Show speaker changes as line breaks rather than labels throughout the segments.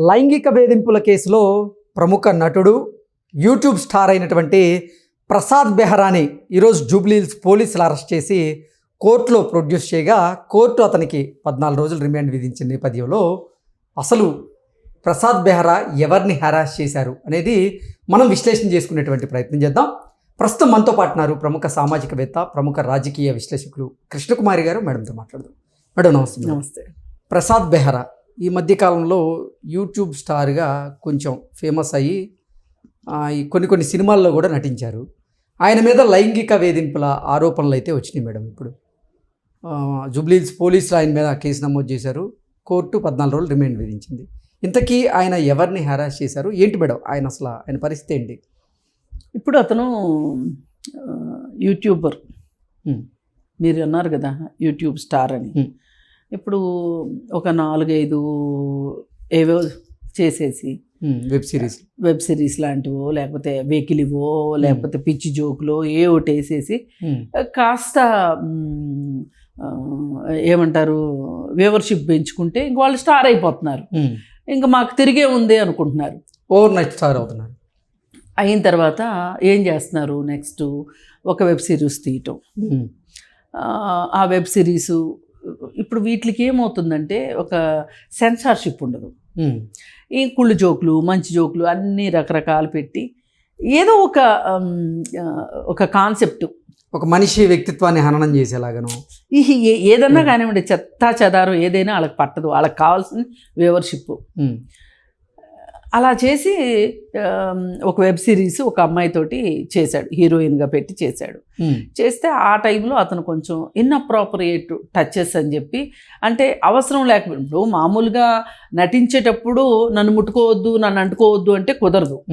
లైంగిక వేధింపుల కేసులో ప్రముఖ నటుడు యూట్యూబ్ స్టార్ అయినటువంటి ప్రసాద్ బెహరాని ఈరోజు జూబ్లీహిల్స్ పోలీసులు అరెస్ట్ చేసి కోర్టులో ప్రొడ్యూస్ చేయగా కోర్టు అతనికి పద్నాలుగు రోజులు రిమాండ్ విధించిన నేపథ్యంలో అసలు ప్రసాద్ బెహ్రా ఎవరిని హెరాస్ చేశారు అనేది మనం విశ్లేషణ చేసుకునేటువంటి ప్రయత్నం చేద్దాం. ప్రస్తుతం మనతో పాటున్నారు ప్రముఖ సామాజికవేత్త ప్రముఖ రాజకీయ విశ్లేషకులు కృష్ణకుమారి గారు. మేడంతో మాట్లాడదాం. మేడం నమస్తే.
నమస్తే.
ప్రసాద్ బెహ్రా ఈ మధ్యకాలంలో యూట్యూబ్ స్టార్గా కొంచెం ఫేమస్ అయ్యి కొన్ని కొన్ని సినిమాల్లో కూడా నటించారు. ఆయన మీద లైంగిక వేధింపుల ఆరోపణలు అయితే వచ్చినాయి మేడం ఇప్పుడు. ఆ, జూబ్లీహిల్స్ పోలీసులు ఆయన మీద కేసు నమోదు చేశారు. కోర్టు పద్నాలుగు రోజులు రిమాండ్ విధించింది. ఇంతకీ ఆయన ఎవరిని హెరాస్ చేశారు? ఏంటి మేడం? ఆయన అసలు ఆయన పరిస్థితి ఏంటి?
ఇప్పుడు అతను యూట్యూబర్. మీరు అన్నారు కదా యూట్యూబ్ స్టార్ అని. ఇప్పుడు ఒక నాలుగైదు ఏవో చేసేసి
వెబ్ సిరీస్.
వెబ్ సిరీస్ లాంటివో లేకపోతే వెకిలివో లేకపోతే పిచ్చి జోకులో ఏ ఒకటి వేసేసి కాస్త ఏమంటారు వ్యూవర్షిప్ పెంచుకుంటే ఇంక వాళ్ళు స్టార్ అయిపోతున్నారు. ఇంకా మాకు తిరిగే ఉంది అనుకుంటున్నారు.
ఓవర్ నైట్ స్టార్ అవుతున్నారు.
అయిన తర్వాత ఏం చేస్తున్నారు నెక్స్ట్ ఒక వెబ్ సిరీస్ తీయటం. ఆ వెబ్ సిరీసు ఇప్పుడు వీటికి ఏమవుతుందంటే ఒక సెన్సార్షిప్ ఉండదు. ఈ కుళ్ళు జోకులు మంచి జోకులు అన్నీ రకరకాలు పెట్టి ఏదో ఒక ఒక కాన్సెప్ట్
ఒక మనిషి వ్యక్తిత్వాన్ని హననం చేసేలాగాను.
ఈ ఏదన్నా కానివ్వండి చెత్త చెదారం ఏదైనా వాళ్ళకి పట్టదు. వాళ్ళకి కావాల్సిన వ్యూవర్షిప్ అలా చేసి ఒక వెబ్ సిరీస్ ఒక అమ్మాయితోటి చేశాడు. హీరోయిన్గా పెట్టి చేశాడు. చేస్తే ఆ టైంలో అతను కొంచెం ఇన్అప్రాపరియేట్ టచెస్ అని చెప్పి అంటే అవసరం లేకపోతే ఇప్పుడు మామూలుగా నటించేటప్పుడు నన్ను ముట్టుకోవద్దు నన్ను అంటుకోవద్దు అంటే కుదరదు.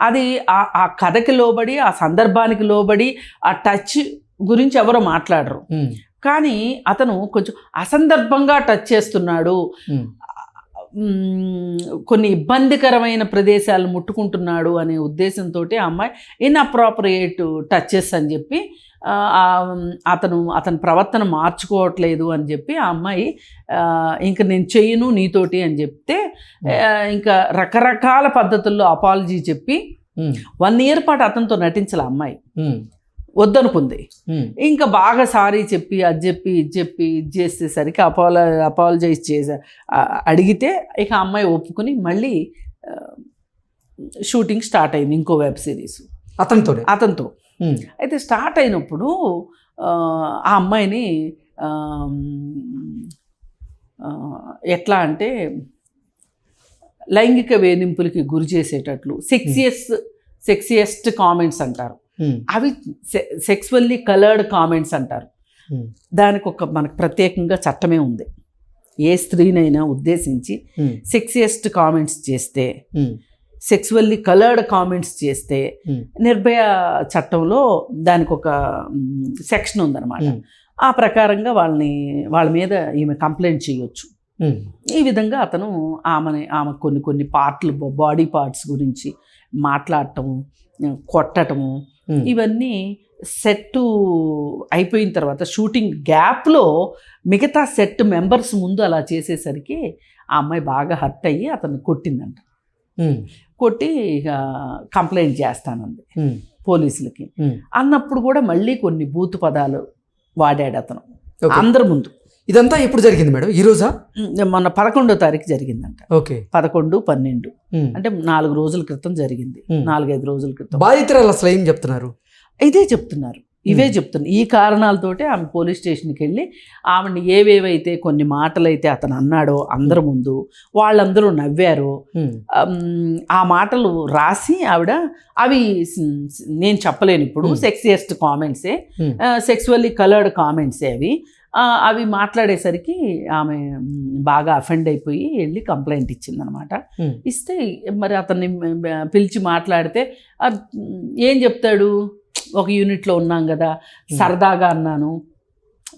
అది ఆ ఆ కథకి లోబడి ఆ సందర్భానికి లోబడి ఆ టచ్ గురించి ఎవరో మాట్లాడరు. కానీ అతను కొంచెం అసందర్భంగా టచ్ చేస్తున్నాడు. కొన్ని ఇబ్బందికరమైన ప్రదేశాలు ముట్టుకుంటున్నాడు అనే ఉద్దేశంతో ఆ అమ్మాయి ఇన్అప్రాపరియేట్ టచెస్ అని చెప్పి అతను అతని ప్రవర్తన మార్చుకోవట్లేదు అని చెప్పి ఆ అమ్మాయి ఇంక నేను చెయ్యను నీతోటి అని చెప్తే ఇంకా రకరకాల పద్ధతుల్లో అపాలజీ చెప్పి వన్ ఇయర్ పాటు అతనితో నటించాలి అమ్మాయి. వద్దనుకుంది. ఇంకా బాగా సారీ చెప్పి అది చెప్పి ఇది చెప్పి ఇది చేసేసరికి అపాల అపాలజైజ్ చేసా అడిగితే ఇక అమ్మాయి ఒప్పుకుని మళ్ళీ షూటింగ్ స్టార్ట్ అయింది ఇంకో వెబ్ సిరీస్. అతనితో.
ఉమ్,
అయితే స్టార్ట్ అయినప్పుడు ఆ, అమ్మాయిని ఎట్లా అంటే లైంగిక వేధింపులకి గురి చేసేటట్లు సెక్సియస్ సెక్సియస్ట్ కామెంట్స్ అంటారు. అవి సెక్సువల్లీ కలర్డ్ కామెంట్స్ అంటారు.
ఉమ్,
దానికి ఒక మనకు ప్రత్యేకంగా చట్టమే ఉంది. ఏ స్త్రీనైనా ఉద్దేశించి సెక్సియస్ట్ కామెంట్స్ చేస్తే సెక్సువల్లీ కలర్డ్ కామెంట్స్ చేస్తే నిర్భయ చట్టంలో దానికి ఒక సెక్షన్ ఉందన్నమాట. ఆ ప్రకారంగా వాళ్ళని వాళ్ళ మీద ఈమె కంప్లైంట్ చేయొచ్చు. ఈ విధంగా అతను ఆమెని ఆమె కొన్ని కొన్ని పార్ట్లు బాడీ పార్ట్స్ గురించి మాట్లాడటము కొట్టటము
ఉమ్,
ఇవన్నీ సెట్ అయిపోయిన తర్వాత షూటింగ్ గ్యాప్లో మిగతా సెట్ మెంబర్స్ ముందు అలా చేసేసరికి ఆ అమ్మాయి బాగా హర్ట్ అయ్యి అతన్ని కొట్టిందంట. కొట్టి ఇక కంప్లైంట్ చేస్తానంది పోలీసులకి. అన్నప్పుడు కూడా మళ్ళీ కొన్ని బూతు పదాలు వాడాడు అతను. అందరి ముందు.
ఇదంతా ఎప్పుడు జరిగింది మేడం? ఈ రోజా?
మొన్న పదకొండో తారీఖు జరిగిందంట.
ఓకే.
పదకొండు పన్నెండు. అంటే నాలుగు రోజుల క్రితం జరిగింది. నాలుగైదు రోజుల క్రితం.
బాధితురాలు అసలు ఏం చెప్తున్నారు?
ఇదే చెప్తున్నారు. ఇవే. చెప్తున్నారు. ఈ కారణాలతోటే ఆమె పోలీస్ స్టేషన్కి వెళ్ళి ఆమెను ఏవేవైతే కొన్ని మాటలైతే అతను అన్నాడో అందరి ముందు వాళ్ళందరూ నవ్వారు ఆ మాటలు రాసి ఆవిడ అవి నేను చెప్పలేను ఇప్పుడు. సెక్సియస్ట్ కామెంట్సే. సెక్సువల్లీ కలర్డ్ కామెంట్సే అవి. అవి మాట్లాడేసరికి ఆమె బాగా అఫెండ్ అయిపోయి వెళ్ళి కంప్లైంట్ ఇచ్చిందనమాట. ఇస్తే మరి అతన్ని పిలిచి మాట్లాడితే ఏం చెప్తాడు? ఒక యూనిట్లో ఉన్నాం కదా సరదాగా అన్నాను.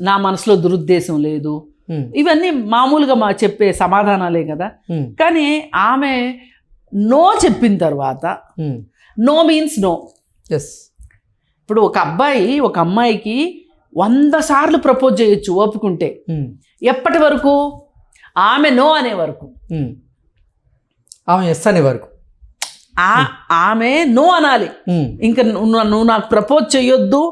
నా మనసులో దురుద్దేశం లేదు. ఇవన్నీ మామూలుగా మా చెప్పే సమాధానాలే కదా. కానీ ఆమె నో చెప్పిన తర్వాత నో మీన్స్ నో
ఎస్
ఇప్పుడు ఒక అబ్బాయి ఒక అమ్మాయికి వంద సార్లు ప్రపోజ్ చేయొచ్చు
ఉమ్,
ఎప్పటి వరకు? ఆమె నో అనే వరకు.
ఆమె ఎస్ అనే వరకు.
ఆ ఆమె నో అనాలి. ఇంకా నువ్వు నాకు ప్రపోజ్ చేయొద్దు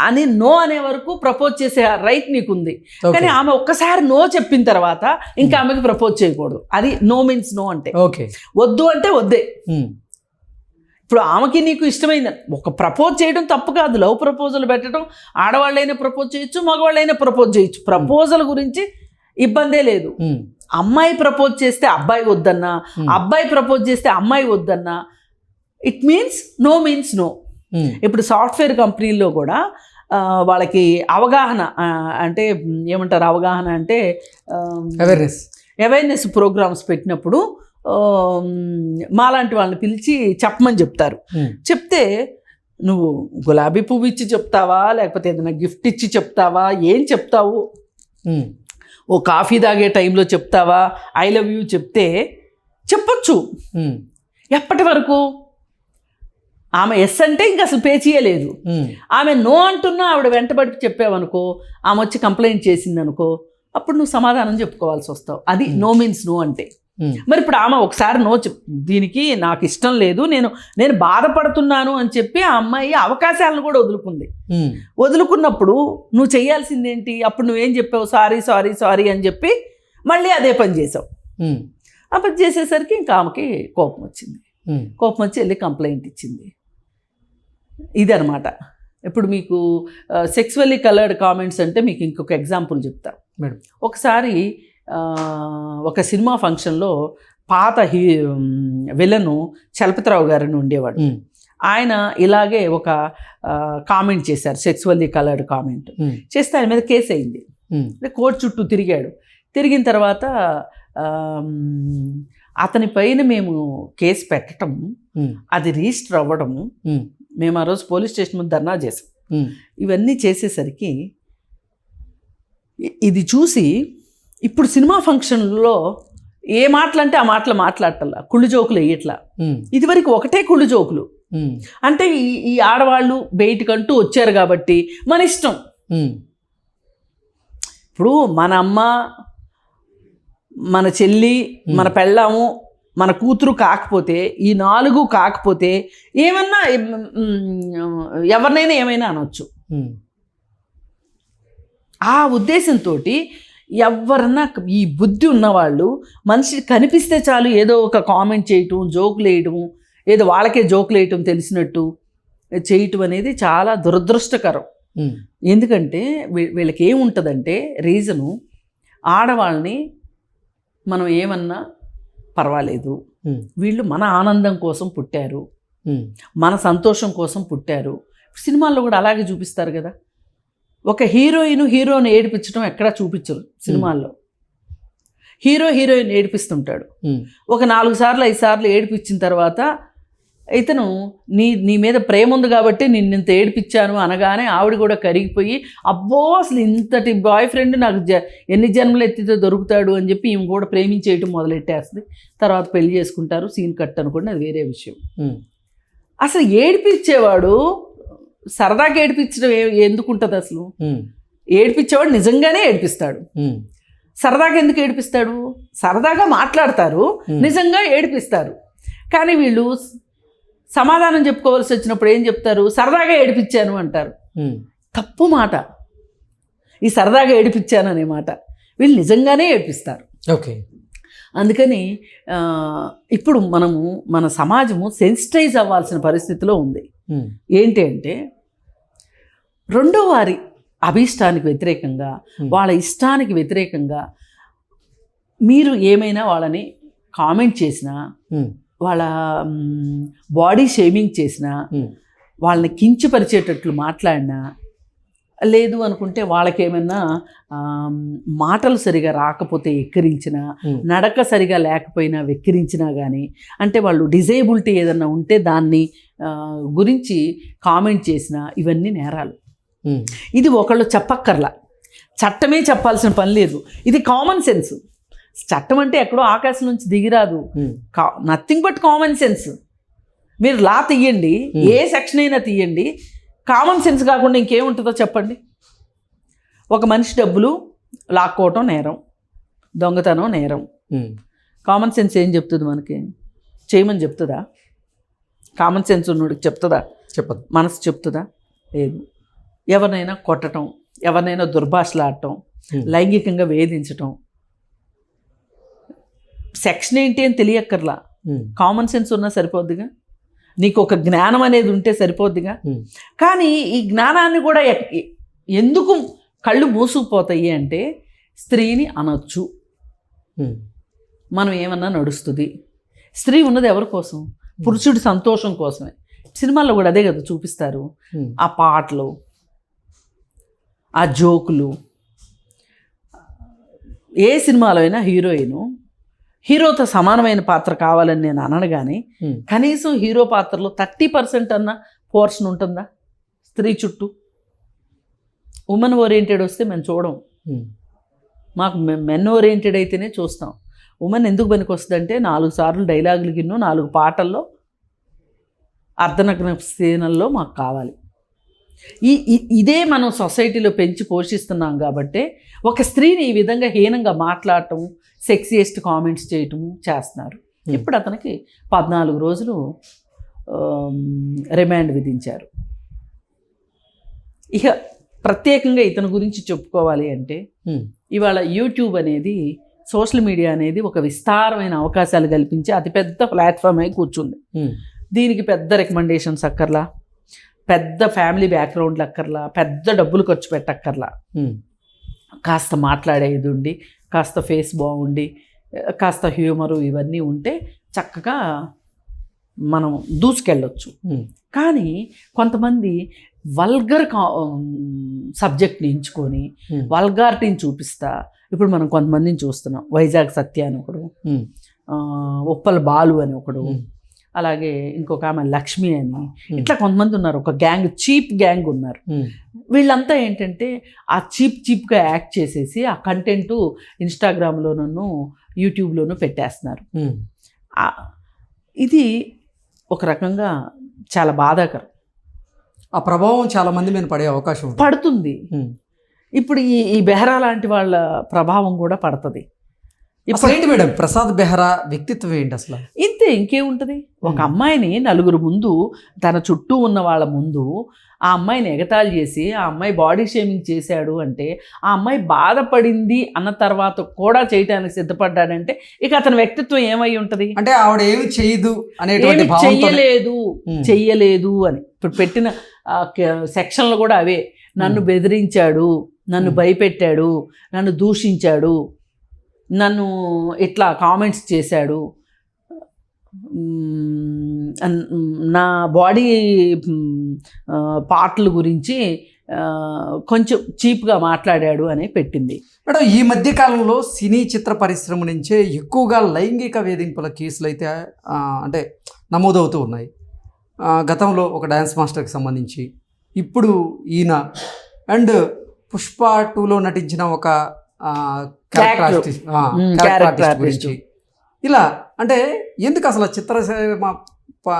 అని నో అనే వరకు ప్రపోజ్ చేసే రైట్ నీకుంది. కానీ ఆమె ఒక్కసారి నో చెప్పిన తర్వాత ఇంకా ఆమెకి ప్రపోజ్ చేయకూడదు. అది నో మీన్స్ నో అంటే.
ఓకే
వద్దు అంటే వద్దే. ఇప్పుడు ఆమెకి నీకు ఇష్టమైంది ఒక ప్రపోజ్ చేయడం తప్పు కాదు. లవ్ ప్రపోజల్ పెట్టడం ఆడవాళ్ళైనా ప్రపోజ్ చేయొచ్చు మగవాళ్ళైనా ప్రపోజ్ చేయొచ్చు. ప్రపోజల్ గురించి ఇబ్బందే లేదు. అమ్మాయి ప్రపోజ్ చేస్తే అబ్బాయి వద్దన్నా. అబ్బాయి ప్రపోజ్ చేస్తే అమ్మాయి వద్దన్నా it means no means no ఇప్పుడు సాఫ్ట్వేర్ కంపెనీల్లో కూడా వాళ్ళకి అవగాహన అంటే ఏమంటారు? అవగాహన అంటే
అవేర్నెస్
అవేర్నెస్ ప్రోగ్రామ్స్ పెట్టినప్పుడు మాలాంటి వాళ్ళని పిలిచి చెప్పమని చెప్తారు. చెప్తే నువ్వు గులాబీ పువ్వు ఇచ్చి చెప్తావా? లేకపోతే ఏదైనా గిఫ్ట్ ఇచ్చి చెప్తావా? ఏం చెప్తావు? ఓ కాఫీ తాగే టైంలో చెప్తావా? ఐ లవ్ యూ చెప్తే చెప్పొచ్చు. ఎప్పటి వరకు? ఆమె ఎస్ అంటే ఇంక అసలు పే చేయలేదు. ఆమె నో అంటున్నా ఆవిడ వెంటబడి చెప్పావనుకో ఆమె వచ్చి కంప్లైంట్ చేసింది అనుకో అప్పుడు నువ్వు సమాధానం చెప్పుకోవాల్సి వస్తావు. అది నో మీన్స్ నో అంటే. మరి ఇప్పుడు ఆమె ఒకసారి నో దీనికి నాకు ఇష్టం లేదు నేను నేను బాధపడుతున్నాను అని చెప్పి ఆ అమ్మాయి అవకాశాలను కూడా వదులుకుంది. వదులుకున్నప్పుడు నువ్వు చేయాల్సిందేంటి? అప్పుడు నువ్వేం చెప్పావు? సారీ సారీ సారీ అని చెప్పి మళ్ళీ అదే పని చేసావు. ఆ పని చేసేసరికి ఇంకా ఆమెకి కోపం వచ్చింది. కోపం వచ్చి వెళ్ళి కంప్లైంట్ ఇచ్చింది. ఇదనమాట ఇప్పుడు మీకు సెక్సువల్లీ కలర్డ్ కామెంట్స్ అంటే మీకు ఇంకొక ఎగ్జాంపుల్ చెప్తా.
మేడం.
ఒకసారి ఒక సినిమా ఫంక్షన్లో పాత హీ విలను చలపతిరావు గారిని ఉండేవాడు. ఆయన ఇలాగే ఒక కామెంట్ చేశారు సెక్సువల్లీ కలర్డ్ కామెంట్. చేస్తే ఆయన మీద కేసు అయింది. కోర్టు చుట్టూ తిరిగాడు. తిరిగిన తర్వాత అతని పైన మేము కేసు పెట్టడం అది రిజిస్టర్ అవ్వడం మేము ఆ రోజు పోలీస్ స్టేషన్ ముందు ధర్నా చేసాం ఇవన్నీ చేసేసరికి ఇది చూసి ఇప్పుడు సినిమా ఫంక్షన్లో ఏ మాటలు అంటే ఆ మాటలు మాట్లాడటల్లా కుళ్ళు జోకులు వేయట్లా. ఇదివరకు ఒకటే కుళ్ళు జోకులు. అంటే ఈ ఈ ఆడవాళ్ళు బయటకంటూ వచ్చారు కాబట్టి మన ఇష్టం. ఇప్పుడు మన అమ్మ మన చెల్లి మన పెళ్ళాము మన కూతురు కాకపోతే ఈ నాలుగు కాకపోతే ఏమన్నా ఎవరినైనా ఏమైనా అనొచ్చు. ఆ ఉద్దేశంతో ఎవరన్నా ఈ బుద్ధి ఉన్నవాళ్ళు మనిషి కనిపిస్తే చాలు ఏదో ఒక కామెంట్ చేయటం జోకులు వేయటం ఏదో వాళ్ళకే జోకులు వేయటం తెలిసినట్టు చేయటం అనేది చాలా దురదృష్టకరం. ఎందుకంటే వీళ్ళకి ఏముంటుందంటే రీజను ఆడవాళ్ళని మనం ఏమన్నా పర్వాలేదు. వీళ్ళు మన ఆనందం కోసం పుట్టారు. మన సంతోషం కోసం పుట్టారు. సినిమాల్లో కూడా అలాగే చూపిస్తారు కదా. ఒక హీరోయిన్ హీరోని ఏడిపించడం ఎక్కడా చూపించరు సినిమాల్లో. హీరో హీరోయిన్ ఏడిపిస్తుంటాడు. ఒక నాలుగు సార్లు ఐదు సార్లు ఏడిపించిన తర్వాత ఇతను నీ నీ మీద ప్రేమ ఉంది కాబట్టి నిన్ను ఇంత ఏడిపించాను అనగానే ఆవిడ కూడా కరిగిపోయి అబ్బో అసలు ఇంతటి బాయ్ ఫ్రెండ్ నాకు జ ఎన్ని జన్మలు ఎత్తితే దొరుకుతాడు అని చెప్పి ఈమె కూడా ప్రేమించేయటం మొదలెట్టేస్తుంది. తర్వాత పెళ్ళి చేసుకుంటారు సీన్ కట్ అనుకోండి అది వేరే విషయం. అసలు ఏడిపించేవాడు సరదాగా ఏడిపించడం ఎందుకు ఉంటుంది అసలు? ఏడిపించేవాడు నిజంగానే ఏడిపిస్తాడు. సరదాగా ఎందుకు ఏడిపిస్తాడు? సరదాగా మాట్లాడతారు. నిజంగా ఏడిపిస్తారు. కానీ వీళ్ళు సమాధానం చెప్పుకోవాల్సి వచ్చినప్పుడు ఏం చెప్తారు? సరదాగా ఏడిపించాను అంటారు. తప్పు మాట. ఈ సరదాగా ఏడిపించాను అనే మాట వీళ్ళు నిజంగానే ఏడిపిస్తారు.
ఓకే.
అందుకని ఇప్పుడు మనము మన సమాజము సెన్సిటైజ్ అవ్వాల్సిన పరిస్థితిలో ఉంది. ఏంటి అంటే రెండో వారి అభీష్టానికి వ్యతిరేకంగా
Hmm.
వాళ్ళ ఇష్టానికి వ్యతిరేకంగా మీరు ఏమైనా వాళ్ళని కామెంట్ చేసినా
ఉమ్,
వాళ్ళ బాడీ షేమింగ్ చేసినా
ఉమ్,
వాళ్ళని కించపరిచేటట్లు మాట్లాడినా లేదు అనుకుంటే వాళ్ళకి ఏమైనా ఆమ్, మాటలు సరిగా రాకపోతే ఎక్కిరించినా నడక సరిగా లేకపోయినా వెక్కిరించినా కానీ అంటే వాళ్ళు డిజేబిలిటీ ఏదన్నా ఉంటే దాన్ని గురించి కామెంట్ చేసినా ఇవన్నీ నేరాలు. ఇది ఒకళ్ళు చెప్పక్కర్లా. చట్టమే చెప్పాల్సిన పని లేదు. ఇది కామన్ సెన్స్ చట్టం అంటే ఎక్కడో ఆకాశం నుంచి దిగిరాదు. నథింగ్ బట్ కామన్ సెన్స్ మీరు లా తీయండి. ఏ సెక్షన్ అయినా తీయండి. కామన్ సెన్స్ కాకుండా ఇంకేముంటుందో చెప్పండి. ఒక మనిషి డబ్బులు లాక్కోవటం నేరం. దొంగతనం నేరం. కామన్ సెన్స్ ఏం చెప్తుంది మనకి? చేయమని చెప్తుందా? కామన్ సెన్స్ ఉన్నోడికి చెప్తుందా?
చెప్పదు.
మనసు చెప్తుందా? లేదు. ఎవరినైనా కొట్టడం ఎవరినైనా దుర్భాషలాడటం
Hmm.
లైంగికంగా వేధించటం. సెక్షన్ ఏంటి అని తెలియక్కర్లా.
ఉమ్,
కామన్ సెన్స్ ఉన్నా సరిపోద్దిగా. నీకు ఒక జ్ఞానం అనేది ఉంటే సరిపోద్దిగా.
ఉమ్,
కానీ ఈ జ్ఞానాన్ని కూడా ఎందుకు కళ్ళు మూసుకుపోతాయి అంటే స్త్రీని అనొచ్చు. మనం ఏమన్నా నడుస్తుంది. స్త్రీ ఉన్నది ఎవరి కోసం? పురుషుడి సంతోషం కోసమే. సినిమాల్లో కూడా అదే కదా చూపిస్తారు. ఆ పాటలు ఆ జోకులు. ఏ సినిమాలో అయినా హీరోయిన్ హీరోతో సమానమైన పాత్ర కావాలని నేను అనను కానీ కనీసం హీరో పాత్రలో థర్టీ పర్సెంట్ అన్న పోర్షన్ ఉంటుందా? స్త్రీ చుట్టూ. ఉమెన్ ఓరియంటెడ్ వస్తే మేము చూడం. మాకు మెన్ ఓరియంటెడ్ అయితేనే చూస్తాం. ఉమెన్ ఎందుకు పనికి వస్తుందంటే నాలుగు సార్లు డైలాగులు గిన్నో నాలుగు పాటల్లో అర్ధనగ్న సీనల్లో మాకు కావాలి. ఈ ఇదే మనం సొసైటీలో పెంచి పోషిస్తున్నాం కాబట్టి ఒక స్త్రీని ఈ విధంగా హీనంగా మాట్లాడటం సెక్సియస్ట్ కామెంట్స్ చేయటం చేస్తున్నారు.
Hmm.
ఇప్పుడు అతనికి పద్నాలుగు రోజులు రిమాండ్ విధించారు. ఇక ప్రత్యేకంగా ఇతని గురించి చెప్పుకోవాలి అంటే
ఉమ్,
ఇవాళ యూట్యూబ్ అనేది సోషల్ మీడియా అనేది ఒక విస్తారమైన అవకాశాలు కల్పించి అతిపెద్ద ప్లాట్ఫామ్ అయి కూర్చుంది.
ఉమ్,
దీనికి పెద్ద రికమెండేషన్స్ అక్కర్లా? పెద్ద ఫ్యామిలీ బ్యాక్గ్రౌండ్లు అక్కర్లా పెద్ద డబ్బులు ఖర్చు పెట్టక్కర్లా. కాస్త మాట్లాడేది ఉండి కాస్త ఫేస్ బాగుండి కాస్త హ్యూమరు ఇవన్నీ ఉంటే చక్కగా మనం దూసుకెళ్ళొచ్చు. కానీ కొంతమంది వల్గర్ కా సబ్జెక్ట్ని ఎంచుకొని వల్గారిటీని చూపిస్తా. ఇప్పుడు మనం కొంతమందిని చూస్తున్నాం. వైజాగ్ సత్య అని ఒకడు ఉప్పల్ బాలు అని ఒకడు. అలాగే ఇంకొక ఆమె లక్ష్మి అని. ఇట్లా కొంతమంది ఉన్నారు. ఒక గ్యాంగ్ చీప్ గ్యాంగ్ ఉన్నారు.
ఉమ్,
వీళ్ళంతా ఏంటంటే ఆ చీప్ చీప్గా యాక్ట్ చేసేసి ఆ కంటెంట్ ఇన్స్టాగ్రామ్లోనూ యూట్యూబ్లోనూ పెట్టేస్తున్నారు. ఆ- ఇది ఒక రకంగా చాలా బాధాకరం.
ఆ ప్రభావం చాలా మంది మీద పడే అవకాశం
పడుతుంది. ఇప్పుడు ఈ ఈ బెహరా లాంటి వాళ్ళ ప్రభావం కూడా పడుతుంది. ఇప్పుడు
ఏంటి మేడం ప్రసాద్ బెహ్రా వ్యక్తిత్వం ఏంటి అసలు
ఇంతే ఇంకేముంటుంది ఒక
Hmm.
అమ్మాయిని నలుగురు ముందు తన చుట్టూ ఉన్న వాళ్ళ ముందు ఆ అమ్మాయిని ఎగతాళి చేసి ఆ అమ్మాయి బాడీ షేమింగ్ చేశాడు అంటే ఆ అమ్మాయి బాధపడింది అన్న తర్వాత కూడా చేయటానికి సిద్ధపడ్డాడంటే ఇక అతని వ్యక్తిత్వం ఏమై ఉంటుంది
అంటే ఆవిడ ఏమి చేయదు అనేటువంటి
చెయ్యలేదు. చెయ్యలేదు అని ఇప్పుడు పెట్టిన సెక్షన్లు కూడా అవే నన్ను. బెదిరించాడు నన్ను. భయపెట్టాడు నన్ను దూషించాడు నన్ను ఇట్లా కామెంట్స్ చేశాడు. నా బాడీ పార్ట్ల గురించి కొంచెం చీప్గా మాట్లాడాడు అని పెట్టింది.
మేడం ఈ మధ్య కాలంలో సినీ చిత్ర పరిశ్రమ నుంచే ఎక్కువగా లైంగిక వేధింపుల కేసులు అయితే అంటే నమోదవుతూ ఉన్నాయి. గతంలో ఒక డ్యాన్స్ మాస్టర్కి సంబంధించి ఇప్పుడు ఈయన అండ్ పుష్ప టూలో నటించిన ఒక క్యారెక్టర్. ఆర్టిస్ట్ క్యారెక్టర్ ఆర్టిస్ట్ గురించి. ఇలా అంటే ఎందుకు అసలు చిత్రసీమ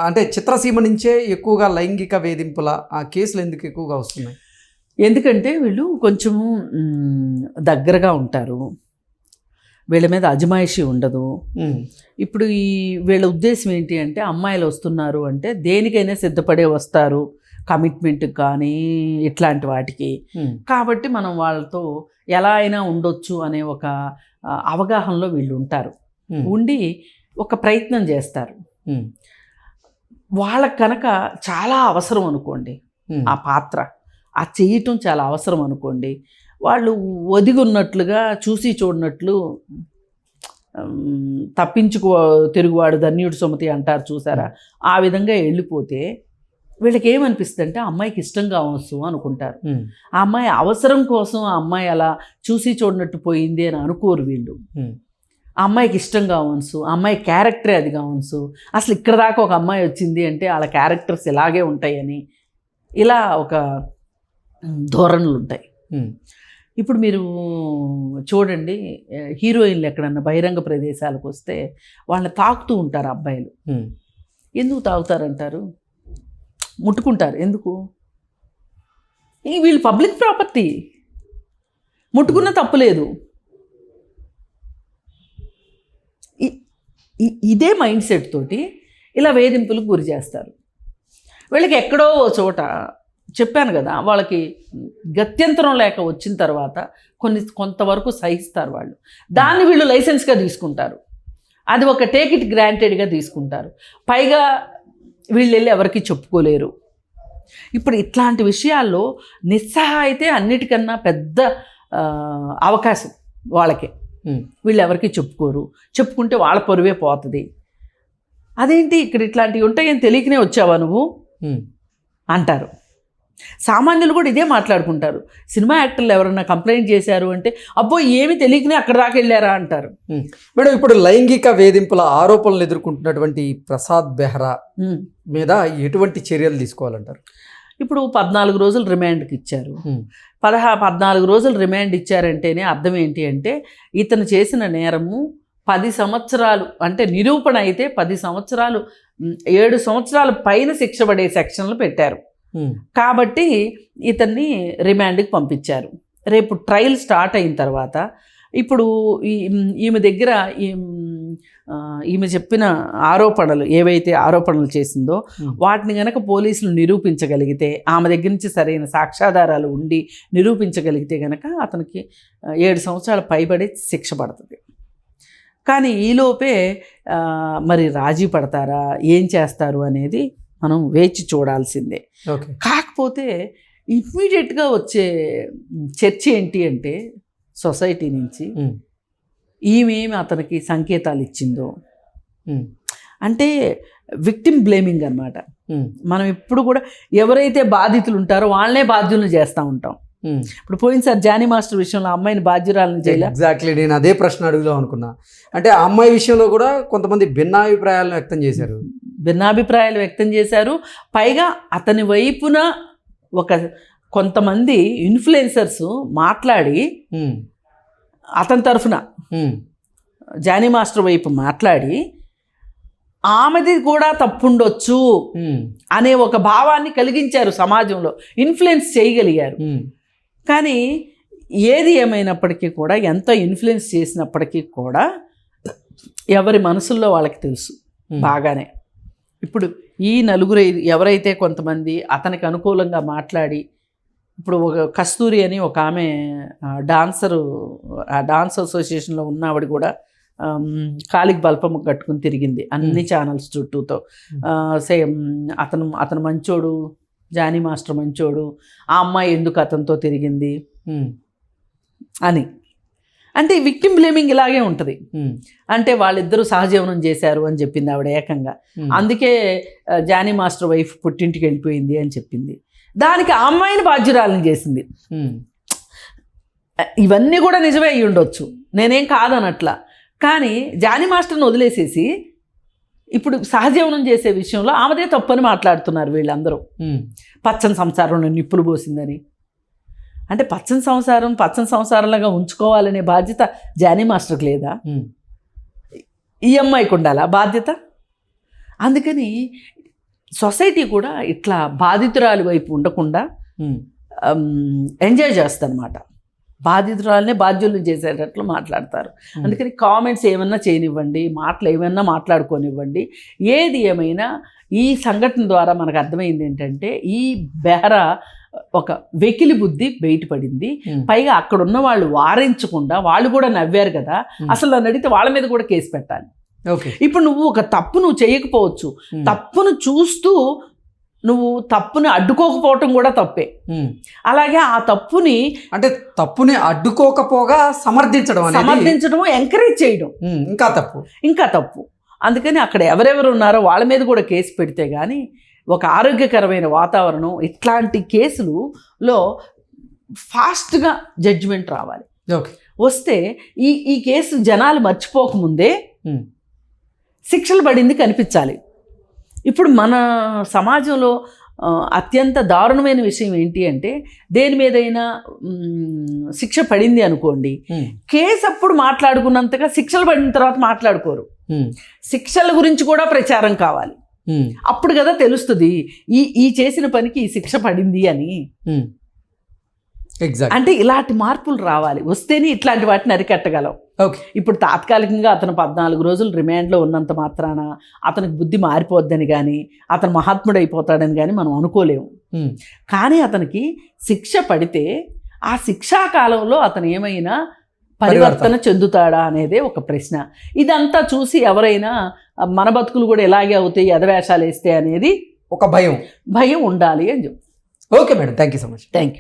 అంటే చిత్రసీమ నుంచే ఎక్కువగా లైంగిక వేధింపుల ఆ కేసులు ఎందుకు ఎక్కువగా వస్తున్నాయి?
ఎందుకంటే వీళ్ళు కొంచెము దగ్గరగా ఉంటారు. వీళ్ళ మీద అజమాయిషి ఉండదు. ఇప్పుడు ఈ వీళ్ళ ఉద్దేశం ఏంటి అంటే అమ్మాయిలు వస్తున్నారు అంటే దేనికైనా సిద్ధపడే వస్తారు. కమిట్మెంట్కి కానీ ఇట్లాంటి వాటికి. కాబట్టి మనం వాళ్ళతో ఎలా అయినా ఉండొచ్చు అనే ఒక అవగాహనలో వీళ్ళు ఉంటారు. ఉండి ఒక ప్రయత్నం చేస్తారు.
ఉమ్,
వాళ్ళకి కనుక చాలా అవసరం అనుకోండి ఆ పాత్ర ఆ చేయటం చాలా అవసరం అనుకోండి వాళ్ళు ఒదిగి ఉన్నట్లుగా చూసి చూడనట్లు తప్పించుకో తిరుగువాడు ధన్యుడు సుమతి అంటారు చూసారా? ఆ విధంగా వెళ్ళిపోతే వీళ్ళకి ఏమనిపిస్తుంది అంటే అమ్మాయికి ఇష్టం కావచ్చు అనుకుంటారు. ఆ అమ్మాయి అవసరం కోసం ఆ అమ్మాయి అలా చూసి చూడనట్టు పోయింది అని అనుకోరు వీళ్ళు. ఆ అమ్మాయికి ఇష్టం కావచ్చు ఆ అమ్మాయి క్యారెక్టరే అది కావచ్చు అసలు ఇక్కడ దాకా ఒక అమ్మాయి వచ్చింది అంటే వాళ్ళ క్యారెక్టర్స్ ఇలాగే ఉంటాయని ఇలా ఒక ధోరణులు ఉంటాయి ఇప్పుడు మీరు చూడండి హీరోయిన్లు ఎక్కడన్నా బహిరంగ ప్రదేశాలకు వస్తే వాళ్ళని తాకుతూ ఉంటారు అబ్బాయిలు. ఎందుకు తాగుతారంటారు? ముట్టుకుంటారు. ఎందుకు? ఈ వీళ్ళు పబ్లిక్ ప్రాపర్టీ. ముట్టుకున్న తప్పులేదు ఈ- ఇదే మైండ్ సెట్ తోటి ఇలా వేధింపులకు గురి చేస్తారు. వీళ్ళకి ఎక్కడో ఓ చోట చెప్పాను కదా వాళ్ళకి గత్యంతరం లేక వచ్చిన తర్వాత కొన్ని కొంతవరకు సహిస్తారు వాళ్ళు. దాన్ని వీళ్ళు లైసెన్స్గా తీసుకుంటారు. అది ఒక టేక్ ఇట్ గ్రాంటెడ్గా తీసుకుంటారు. పైగా వీళ్ళు వెళ్ళి ఎవరికి చెప్పుకోలేరు. ఇప్పుడు ఇట్లాంటి విషయాల్లో నిస్సహాయితే అన్నిటికన్నా పెద్ద అవకాశం వాళ్ళకి. వీళ్ళు ఎవరికి చెప్పుకోరు. చెప్పుకుంటే వాళ్ళ పొరువే పోతుంది. అదేంటి ఇక్కడ ఇట్లాంటివి ఉంటాయని తెలియకనే వచ్చావా నువ్వు? అంటారు. సామాన్యులు కూడా ఇదే మాట్లాడుకుంటారు. సినిమా యాక్టర్లు ఎవరన్నా కంప్లైంట్ చేశారు అంటే అబ్బో ఏమి తెలియకనే అక్కడ దాకా వెళ్ళారా అంటారు.
మేడం ఇప్పుడు లైంగిక వేధింపుల ఆరోపణలు ఎదుర్కొంటున్నటువంటి ప్రసాద్ బెహ్రా. మీద ఎటువంటి చర్యలు తీసుకోవాలంటారు?
ఇప్పుడు పద్నాలుగు రోజులు రిమాండ్కి ఇచ్చారు. పదహా పద్నాలుగు రోజులు రిమాండ్ ఇచ్చారంటేనే అర్థం ఏంటి అంటే ఇతను చేసిన నేరము పది సంవత్సరాలు అంటే నిరూపణ అయితే పది సంవత్సరాలు ఏడు సంవత్సరాల పైన శిక్ష పడే సెక్షన్లు పెట్టారు. కాబట్టి ఇతన్ని రిమాండ్కి పంపించారు. రేపు ట్రయల్ స్టార్ట్ అయిన తర్వాత ఇప్పుడు ఈ ఈమె దగ్గర ఈమె చెప్పిన ఆరోపణలు ఏవైతే ఆరోపణలు చేసిందో. వాటిని గనక పోలీసులు నిరూపించగలిగితే ఆమె దగ్గర నుంచి సరైన సాక్ష్యాధారాలు ఉండి నిరూపించగలిగితే గనక అతనికి ఏడు సంవత్సరాల పైబడి శిక్ష పడుతుంది. కానీ ఈలోపే మరి రాజీ పడతారా? ఏం చేస్తారు అనేది మనం వేచి చూడాల్సిందే. కాకపోతే ఇమ్మీడియట్గా వచ్చే చర్చ ఏంటి అంటే సొసైటీ నుంచి ఈమెమి అతనికి సంకేతాలు ఇచ్చిందో. అంటే విక్టిమ్ బ్లేమింగ్ అన్నమాట.
ఉమ్,
మనం ఎప్పుడు కూడా ఎవరైతే బాధితులు ఉంటారో వాళ్ళనే బాధ్యులను చేస్తూ ఉంటాం. ఇప్పుడు పోయినసారి జానీ మాస్టర్ విషయంలో అమ్మాయిని బాధ్యురాలను చేయలే?
ఎగ్జాక్ట్లీ నేను అదే ప్రశ్న అడుగుదాం అనుకున్నా. అంటే ఆ అమ్మాయి విషయంలో కూడా కొంతమంది భిన్నాభిప్రాయాలను వ్యక్తం చేశారు.
భిన్నాభిప్రాయాలు వ్యక్తం చేశారు. పైగా అతని వైపున ఒక కొంతమంది ఇన్ఫ్లుయెన్సర్స్ మాట్లాడి అతని తరఫున జానీ మాస్టర్ వైపు మాట్లాడి ఆమెది కూడా తప్పుండొచ్చు అనే ఒక భావాన్ని కలిగించారు సమాజంలో. ఇన్ఫ్లుయెన్స్ చేయగలిగారు. కానీ ఏది ఏమైనప్పటికీ కూడా ఎంత ఇన్ఫ్లుయెన్స్ చేసినప్పటికీ కూడా ఎవరి మనసుల్లో వాళ్ళకి తెలుసు. బాగానే. ఇప్పుడు ఈ నలుగురు ఎవరైతే కొంతమంది అతనికి అనుకూలంగా మాట్లాడి ఇప్పుడు ఒక కస్తూరి అని ఒక ఆమె డాన్సరు ఆ డాన్స్ అసోసియేషన్లో ఉన్న ఆవిడ కూడా కాలికి బల్పము కట్టుకుని తిరిగింది అన్ని ఛానల్స్ చుట్టూతో. సేమ్ అతను అతను మంచోడు జానీ మాస్టర్ మంచోడు ఆ అమ్మాయి ఎందుకు అతనితో తిరిగింది అని. అంటే విక్టిమ్ బ్లేమింగ్ ఇలాగే ఉంటుంది. అంటే వాళ్ళిద్దరూ సహజీవనం చేశారు అని చెప్పింది ఆవిడ ఏకంగా. అందుకే జానీ మాస్టర్ వైఫ్ పుట్టింటికి వెళ్ళిపోయింది అని చెప్పింది. దానికి ఆ అమ్మాయిని బాధ్యురాలను చేసింది. ఇవన్నీ కూడా నిజమే అయి ఉండొచ్చు. నేనేం కాదనట్లా. కానీ జానీ మాస్టర్ని వదిలేసేసి ఇప్పుడు సహజీవనం చేసే విషయంలో ఆమెదే తప్పని మాట్లాడుతున్నారు వీళ్ళందరూ. పచ్చని సంసారంలో నిప్పులు పోసిందని. అంటే పచ్చని సంసారం పచ్చని సంసారంలాగా ఉంచుకోవాలనే బాధ్యత జానీ మాస్టర్కి లేదా? ఈ అమ్మాయికి ఉండాలా బాధ్యత? అందుకని సొసైటీ కూడా ఇట్లా బాధితురాలి వైపు ఉండకుండా ఎంజాయ్ చేస్తారనమాట బాధితురాలనే బాధ్యులను చేసేటట్లు మాట్లాడతారు. అందుకని కామెంట్స్ ఏమన్నా చేయనివ్వండి మాటలు ఏమన్నా మాట్లాడుకోనివ్వండి ఏది ఏమైనా ఈ సంఘటన ద్వారా మనకు అర్థమైంది ఏంటంటే ఈ బెహరా ఒక వెకిలి బుద్ధి బయటపడింది. పైగా అక్కడ ఉన్న వాళ్ళు వారించకుండా వాళ్ళు కూడా నవ్వారు కదా. అసలు నన్ను అడిగితే వాళ్ళ మీద కూడా కేసు పెట్టాలి.
ఓకే.
ఇప్పుడు నువ్వు ఒక తప్పు నువ్వు చేయకపోవచ్చు. తప్పును చూస్తూ నువ్వు తప్పుని అడ్డుకోకపోవటం కూడా తప్పే. అలాగే ఆ తప్పుని
అంటే తప్పుని అడ్డుకోకపోగా సమర్థించడం
సమర్థించడం ఎంకరేజ్ చేయడం.
ఇంకా తప్పు.
ఇంకా తప్పు. అందుకని అక్కడ ఎవరెవరు ఉన్నారో వాళ్ళ మీద కూడా కేసు పెడితే కానీ ఒక ఆరోగ్యకరమైన వాతావరణం ఇట్లాంటి కేసులలో ఫాస్ట్గా జడ్జిమెంట్ రావాలి.
ఓకే.
వస్తే ఈ ఈ కేసు జనాలు మర్చిపోకముందే శిక్షలు పడింది కనిపించాలి. ఇప్పుడు మన సమాజంలో అత్యంత దారుణమైన విషయం ఏంటి అంటే దేని మీదైనా శిక్ష పడింది అనుకోండి కేసు అప్పుడు మాట్లాడుకున్నంతగా శిక్షలు పడిన తర్వాత మాట్లాడుకోరు. శిక్షల గురించి కూడా ప్రచారం కావాలి. అప్పుడు కదా తెలుస్తుంది ఈ ఈ చేసిన పనికి ఈ శిక్ష పడింది అని. అంటే ఇలాంటి మార్పులు రావాలి. వస్తేనే ఇట్లాంటి వాటిని అరికట్టగలం.
ఓకే
ఇప్పుడు తాత్కాలికంగా అతను పద్నాలుగు రోజులు రిమాండ్లో ఉన్నంత మాత్రాన అతనికి బుద్ధి మారిపోద్దని కానీ అతను మహాత్ముడు అయిపోతాడని కానీ మనం అనుకోలేము. కానీ అతనికి శిక్ష పడితే ఆ శిక్షా కాలంలో అతను ఏమైనా పరివర్తన చెందుతాడా అనేదే ఒక ప్రశ్న. ఇదంతా చూసి ఎవరైనా "ఆ, మన బతుకులు కూడా ఇలాగే అవుతాయి ఎదవేషాలు వేస్తే అనేది
ఒక భయం.
భయం ఉండాలి అని చెప్పి.
Okay madam. Thank you so much.
Thank you